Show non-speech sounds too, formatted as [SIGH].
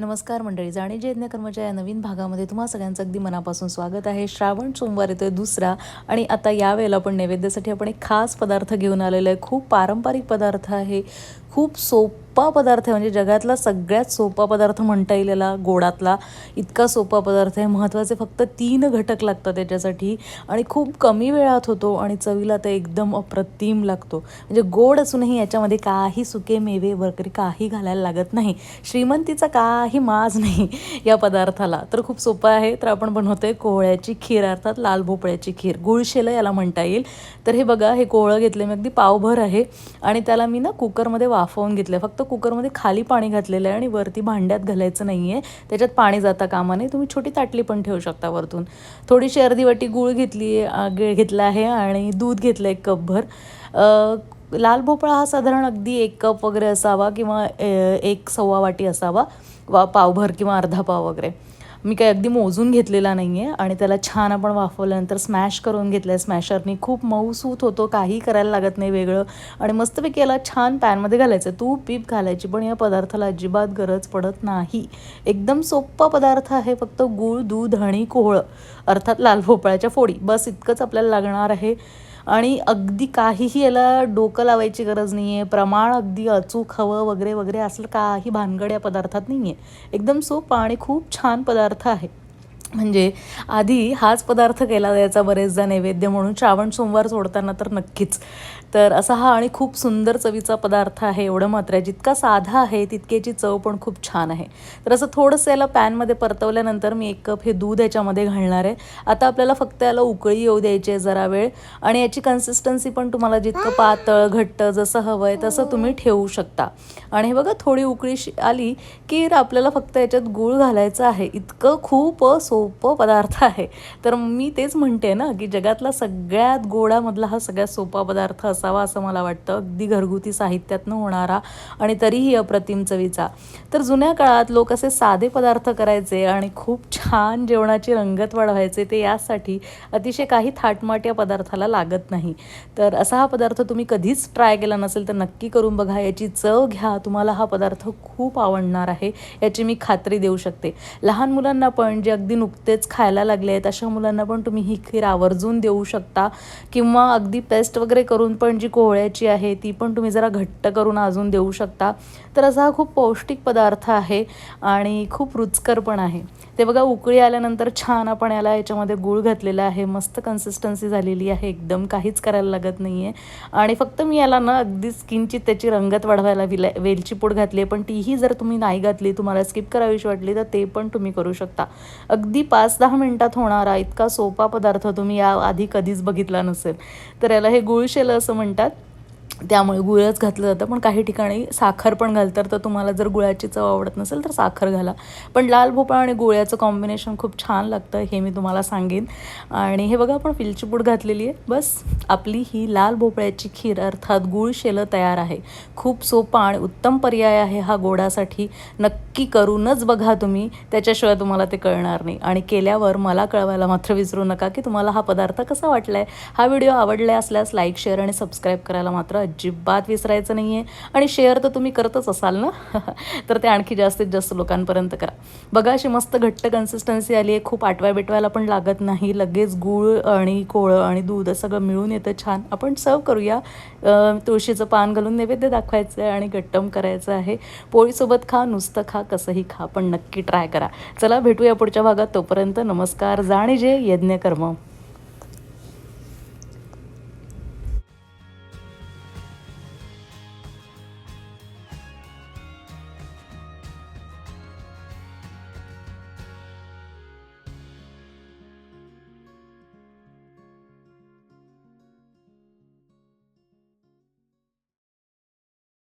नमस्कार मंडळी जाणे जे यज्ञ या नवीन भागामध्ये तुम्हा सगळ्यांचं अगदी मनापासून स्वागत आहे. श्रावण सोमवार येतोय दुसरा आणि आता यावेळेला पण नैवेद्यासाठी आपण एक खास पदार्थ घेऊन आलेलो आहे. खूप पारंपरिक पदार्थ आहे. खूप सोपा पदार्थ आहे. म्हणजे जगातला सगळ्यात सोपा पदार्थ म्हणता येईल याला गोडातला. इतका सोपा पदार्थ आहे. महत्त्वाचे फक्त तीन घटक लागतात त्याच्यासाठी. आणि खूप कमी वेळात होतो आणि चवीला तर एकदम अप्रतिम लागतो. म्हणजे गोड असूनही याच्यामध्ये काही सुके मेवे वगैरे काही घालायला लागत नाही. श्रीमंतीचा काही माज नाही या पदार्थाला. तर खूप सोपं आहे. तर आपण बनवतोय कोहळ्याची खीर अर्थात लाल भोपळ्याची खीर. गुळशेलं याला म्हणता येईल. तर हे बघा हे कोहळं घेतलं मी अगदी पावभर आहे. आणि त्याला मी ना कुकरमध्ये वा वाफवून घेतलं आहे फक्त कुकरमध्ये खाली पाणी घातलेलं आहे आणि वरती भांड्यात घालायचं नाही आहे त्याच्यात पाणी जाता कामा नाही तुम्ही छोटी ताटली पण ठेवू शकता वरतून. थोडीशी अर्धी वाटी गूळ घेतली आहे घेतला आहे आणि दूध घेतलं एक कपभर लाल भोपळा हा साधारण अगदी एक कप वगैरे असावा किंवा एक सव्वा वाटी असावा. वा पावभर किंवा अर्धा पाव वगैरे. मी काही अगदी मोजून घेतलेला नाही आहे आणि त्याला छान आपण वाफवल्यानंतर स्मॅश करून घेतलं आहे स्मॅशरनी खूप मऊसूत होतो काही करायला लागत नाही वेगळं. आणि मस्तपैकी याला छान पॅनमध्ये घालायचं. तूप पीप घालायची पण या पदार्थाला अजिबात गरज पडत नाही. एकदम सोप्पा पदार्थ आहे फक्त गूळ दूध आणि कोहळं. अर्थात लाल भोपळ्याच्या फोडी. बस इतकंच आपल्याला लागणार आहे. आणि अगदी काहीही याला डोकं लावायची गरज नाही आहे प्रमाण अगदी अचूक हवं वगैरे वगैरे असलं काही भानगड या पदार्थात नाही आहे एकदम सोपा आणि खूप छान पदार्थ आहे. म्हणजे आधी हाच पदार्थ केला जायचा बरेचदा नैवेद्य म्हणून. श्रावण सोमवार सोडताना तर नक्कीच. तर असा हा आणि खूप सुंदर चवीचा पदार्थ आहे एवढं मात्र आहे. जितका साधा आहे तितकेची चव पण खूप छान आहे. तर असं थोडंसं याला पॅनमध्ये परतवल्यानंतर मी एक कप हे दूध याच्यामध्ये घालणार आहे. आता आपल्याला फक्त याला उकळी येऊ द्यायची आहे जरा वेळ. आणि याची कन्सिस्टन्सी पण तुम्हाला जितकं पातळ घट्ट जसं हवं आहे तसं तुम्ही ठेवू शकता. आणि हे बघा थोडी उकळी आली की आपल्याला फक्त याच्यात गूळ घालायचं आहे. इतकं खूप सोपं पदार्थ आहे. तर मी तेच म्हणते ना की जगातला सगळ्यात गोडामधला हा सगळ्यात सोपा पदार्थ असावा असं मला वाटतं. अगदी घरगुती साहित्यातनं होणारा आणि तरीही अप्रतिम चवीचा. तर जुन्या काळात लोक असे साधे पदार्थ करायचे आणि खूप छान जेवणाची रंगत वाढवायचे ते यासाठी अतिशय काही थाटमाट या पदार्थाला लागत नाही. तर असा हा पदार्थ तुम्ही कधीच ट्राय केला नसेल तर नक्की करून बघा. याची चव घ्या. तुम्हाला हा पदार्थ खूप आवडणार आहे याची मी खात्री देऊ शकते. लहान मुलांना पण जे अगदी नुकतेच खायला लागले आहेत. अशा मुलांना पण तुम्ही ही खीर आवर्जून देऊ शकता. किंवा अगदी पेस्ट वगैरे करून पण जी कोहळ्याची आहे ती पण तुम्ही जरा घट्ट करून अजून देऊ शकता. तर असा हा खूप पौष्टिक पदार्थ आहे आणि खूप रुचकर पण आहे. ते बघा उकळी आल्यानंतर छान आपण याला याच्यामध्ये गूळ घातलेला आहे. मस्त कन्सिस्टन्सी झालेली आहे. एकदम काहीच करायला लागत नाही आहे आणि फक्त मी याला ना अगदी स्किनची त्याची रंगत वाढवायला विला वेलची पूड घातली आहे. पण तीही जर तुम्ही नाही घातली तुम्हाला स्किप करावीशी वाटली तर ते पण तुम्ही करू शकता. अगदी पाच दहा मिनटात होणारा इतका सोपा पदार्थ तुम्ही या आधी कधीच बघितला नसेल. तर याला हे गुळशेलं असं म्हणतात. त्यामुळे गुळच घातलं जातं. पण काही ठिकाणी साखर पण घालतात तर तुम्हाला जर गुळाची चव आवडत नसेल तर साखर घाला. पण लाल भोपळा आणि गुळ्याचं कॉम्बिनेशन खूप छान लागतं हे मी तुम्हाला सांगेन. आणि हे बघा आपण फिलची पूड घातलेली आहे. बस आपली ही लाल भोपळ्याची खीर अर्थात गुळ शेलं तयार आहे. खूप सोपा आणि उत्तम पर्याय आहे हा गोडासाठी. नक्की करूनच बघा तुम्ही. त्याच्याशिवाय तुम्हाला ते कळणार नाही. आणि केल्यावर मला कळवायला मात्र विसरू नका की तुम्हाला हा पदार्थ कसा वाटला आहे हा व्हिडिओ आवडला असल्यास लाईक शेअर आणि सबस्क्राईब करायला मात्र अजिबात विसरायचं नाही आहे आणि शेअर तर तुम्ही करतच असाल ना? [LAUGHS] तर ते आणखी जास्तीत जास्त लोकांपर्यंत करा. बघा अशी मस्त घट्ट कन्सिस्टन्सी आली आहे खूप आटव्या बिटवायला पण लागत नाही. लगेच गूळ आणि कोळं आणि दूध सगळं मिळून येतं छान. आपण सर्व करूया. तुळशीचं पान घालून नैवेद्य दाखवायचं आहे आणि गट्टम करायचं आहे. पोळीसोबत खा नुसतं खा कसंही खा पण नक्की ट्राय करा. चला भेटूया पुढच्या भागात. तोपर्यंत नमस्कार. जाणे जे यज्ञकर्म.